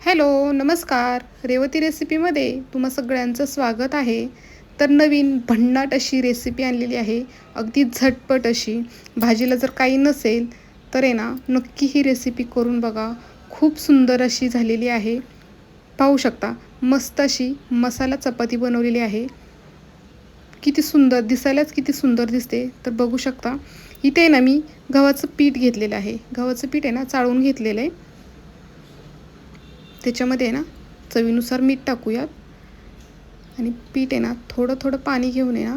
Hello नमस्कार. रेवती रेसिपीमध्ये तुम्हा सगळ्यांचं स्वागत आहे. तर नवीन भन्नाट अशी रेसिपी आणलेली आहे. अगदी झटपट अशी. भाजीला जर काही नसेल तर आहे ना नक्की ही रेसिपी करून बघा. खूप सुंदर अशी झालेली आहे. पाहू शकता मस्त अशी मसाला चपाती बनवलेली आहे. किती सुंदर दिसायलाच किती सुंदर दिसते. तर बघू शकता इथे आहे ना मी गव्हाचं पीठ घेतलेलं आहे. गव्हाचं पीठ आहे ना चाळून घेतलेलं आहे. त्याच्यामध्ये आहे ना चवीनुसार मीठ टाकूयात. आणि पीठ आहे ना थोडं थोडं पाणी घेऊन आहे ना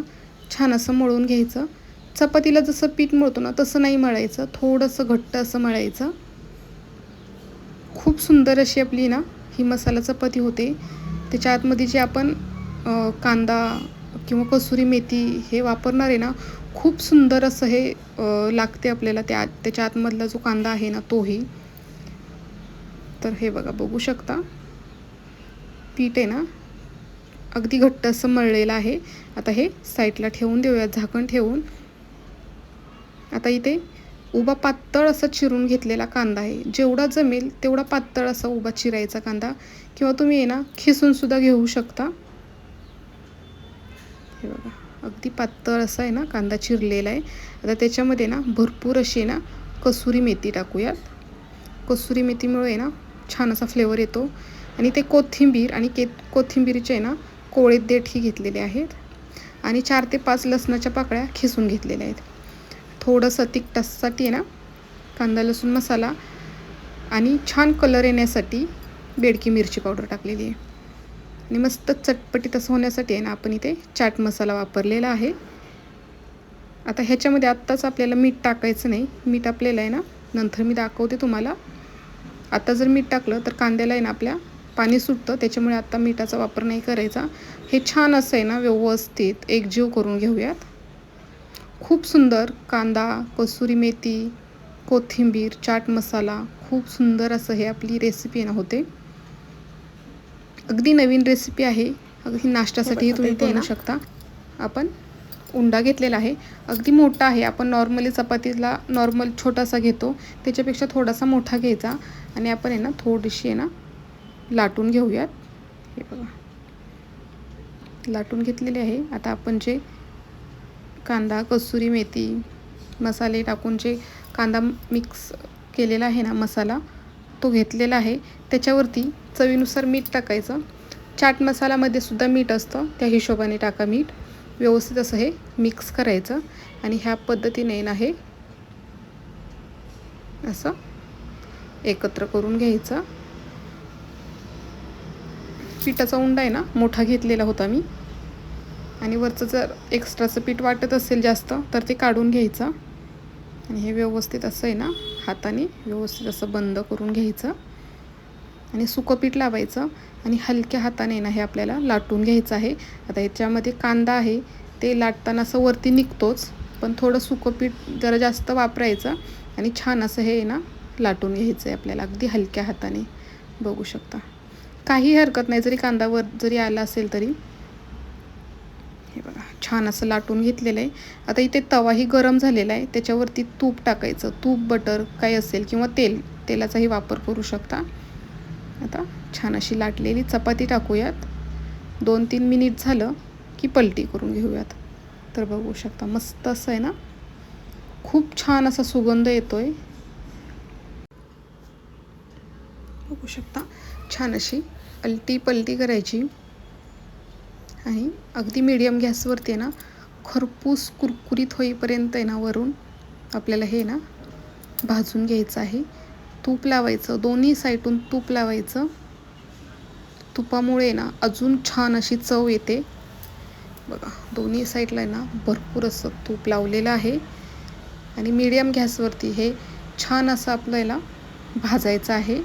छान असं मळून घ्यायचं. चपातीला जसं पीठ मळतो ना तसं नाही मळायचं. थोडंसं घट्ट असं मळायचं. खूप सुंदर अशी आपली ना ही मसाला चपाती होते. त्याच्या आतमध्ये जे आपण कांदा किंवा कसुरी मेथी हे वापरणार आहे ना खूप सुंदर असं हे लागते आपल्याला त्या त्याच्या आतमधला जो कांदा आहे ना तोही. तर हे बघा बघू शकता. पीठ आहे ना अगदी घट्ट असं मळलेलं आहे. आता हे साईडला ठेवून देऊयात झाकण ठेवून. आता इथे उभा पातळ असा चिरून घेतलेला कांदा आहे. जेवढा जमेल तेवढा पातळ असा उभा चिरायचा कांदा. किंवा तुम्ही आहे ना खिसून सुद्धा घेऊ शकता. हे बघा अगदी पातळ असा आहे ना कांदा चिरलेला आहे. आता त्याच्यामध्ये ना भरपूर अशी ना कसुरी मेथी टाकूयात. कसुरी मेथीमुळे ना छान असा फ्लेवर येतो. आणि ते कोथिंबीर आणि के कोथिंबीरचे ना कोळे देठही घेतलेले आहेत. आणि चार ते पाच लसणाच्या पाकळ्या खिसून घेतलेल्या आहेत. थोडंसं तिखटासाठी आहे ना कांदा लसूण मसाला आणि छान कलर येण्यासाठी बेडकी मिरची पावडर टाकलेली आहे. आणि मस्त चटपटीत असं होण्यासाठी आहे ना आपण इथे चाट मसाला वापरलेला आहे. आता ह्याच्यामध्ये आत्ताच आपल्याला मीठ टाकायचं नाही. मीठ आपल्याला आहे ना नंतर मी दाखवते तुम्हाला. आता जर मीठ टाकलं तर कांद्याला आहे ना आपल्या पाणी सुटतं त्याच्यामुळे आता मिठाचा वापर नाही करायचा. हे छान असं आहे ना व्यवस्थित एकजीव करून घेऊयात. खूप सुंदर कांदा कसुरी मेथी कोथिंबीर चाट मसाला खूप सुंदर असं हे आपली रेसिपी ना होते. अगदी नवीन रेसिपी आहे. अगदी नाश्त्यासाठीही तुम्ही बनवू शकता. आपण उंडा घेतलेला आहे. अगदी मोठा आहे. आपण नॉर्मली चपातीला नॉर्मल छोटासा घेतो. त्याच्यापेक्षा थोडासा मोठा घ्यायचा. आणि आपण आहे ना थोडीशी आहे ना लाटून घेऊयात. हे बघा. लाटून घेतलेले आहे. आता आपण जे कांदा कसुरी मेथी मसाले टाकून जे कांदा मिक्स केलेला आहे ना मसाला तो घेतलेला आहे. त्याच्यावरती चवीनुसार मीठ टाकायचं. चाट मसाल्यामध्ये सुद्धा मीठ असतं. त्या हिशोबाने टाका मीठ. व्यवस्थित असं हे मिक्स करायचं. आणि ह्या पद्धतीने ना हे असं एकत्र करून घ्यायचं. पिठाचा उंडा आहे ना मोठा घेतलेला होता मी. आणि वरचं जर एक्स्ट्राचं पीठ वाटत असेल जास्त तर ते काढून घ्यायचं. आणि हे व्यवस्थित असं आहे ना हाताने व्यवस्थित असं बंद करून घ्यायचं. आणि सुकं पीठ लावायचं आणि हलक्या हाताने ना हे आपल्याला लाटून घ्यायचं आहे. आता याच्यामध्ये कांदा आहे ते लाटताना असं वरती निघतोच पण थोडं सुकं पीठ जरा जास्त वापरायचं आणि छान असं हे ना लाटून घ्यायचं आहे आपल्याला अगदी हलक्या हाताने. बघू शकता. काही हरकत नाही जरी कांदावर जरी आला असेल तरी. हे बघा छान असं लाटून घेतलेलं आहे. आता इथे तवाही गरम झालेला आहे त्याच्यावरती तूप टाकायचं. तूप बटर काही असेल किंवा तेल तेलाचाही वापर करू शकता. आता छान अशी लाटलेली चपाती टाकूयात. दोन तीन मिनिट झालं की पलटी करून घेऊयात. तर बघू शकता मस्त असं आहे ना? खूप छान असा सुगंध येतो आहे बघू शकता छान अशी अलटी पलटी करायची. आणि अगदी मीडियम गॅसवरती आहे ना खरपूस कुरकुरीत होईपर्यंत आहे ना वरून आपल्याला हे ना भाजून घ्यायचं आहे. तूप लावायचं दोन्ही साईडून तूप लावायचं. तुपामुळे ना अजून छान अशी चव येते. बघा दोन्ही साईडला ना भरपूर असं तूप लावलेलं आहे. आणि मीडियम गॅसवरती हे छान असं आपल्याला भाजायचं आहे.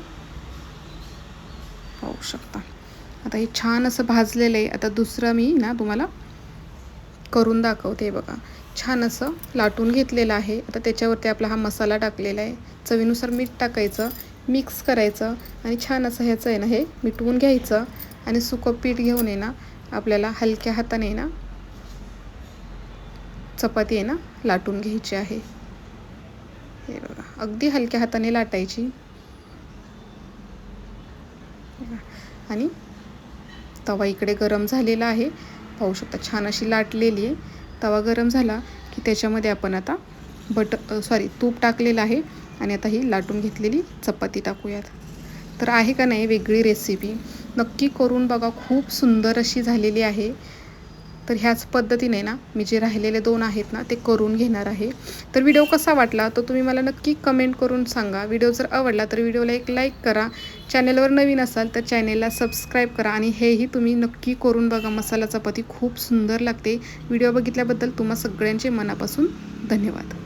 पाहू शकता. आता हे छान असं भाजलेलं आहे. आता दुसरं मी ना तुम्हाला करून दाखवते बघा. छान असं लाटून घेतलेलं आहे. आता त्याच्यावरती आपला हा मसाला टाकलेला आहे. चवीनुसार मीठ टाकायचं मिक्स करायचं आणि छान असं ह्याचं आहे ना हे मिटवून घ्यायचं आणि सुकं पीठ घेऊन आहे ना आपल्याला हलक्या हाताने ना चपाती आहे ना लाटून घ्यायची आहे. हे बघा अगदी हलक्या हाताने लाटायची. आणि तवा इकडे गरम झालेला आहे. पाहू शकता छान अशी लाटलेली आहे. तवा गरम झाला की त्याच्यामध्ये आपण आता बट सॉरी तूप टाकलेलं आहे. आणि आता ही लाटून घेतलेली चपाती टाकूयात. तर आहे का नाही वेगळी रेसिपी नक्की करून बघा खूप सुंदर अशी झालेली आहे. तर ह्याच पद्धतीने ना मी जे राहिलेले दोन आहेत ना ते करून घेणार आहे. तर व्हिडिओ कसा वाटला तो तुम्ही मला नक्की कमेंट करून सांगा. व्हिडिओ जर आवडला तर व्हिडिओला एक लाईक करा. चॅनलवर नवीन असाल तर चॅनेलला सबस्क्राईब करा आणि हेही तुम्ही नक्की करून बघा. मसाला चपाती खूप सुंदर लागते. व्हिडिओ बघितल्याबद्दल तुम्हा सगळ्यांचे मनापासून धन्यवाद.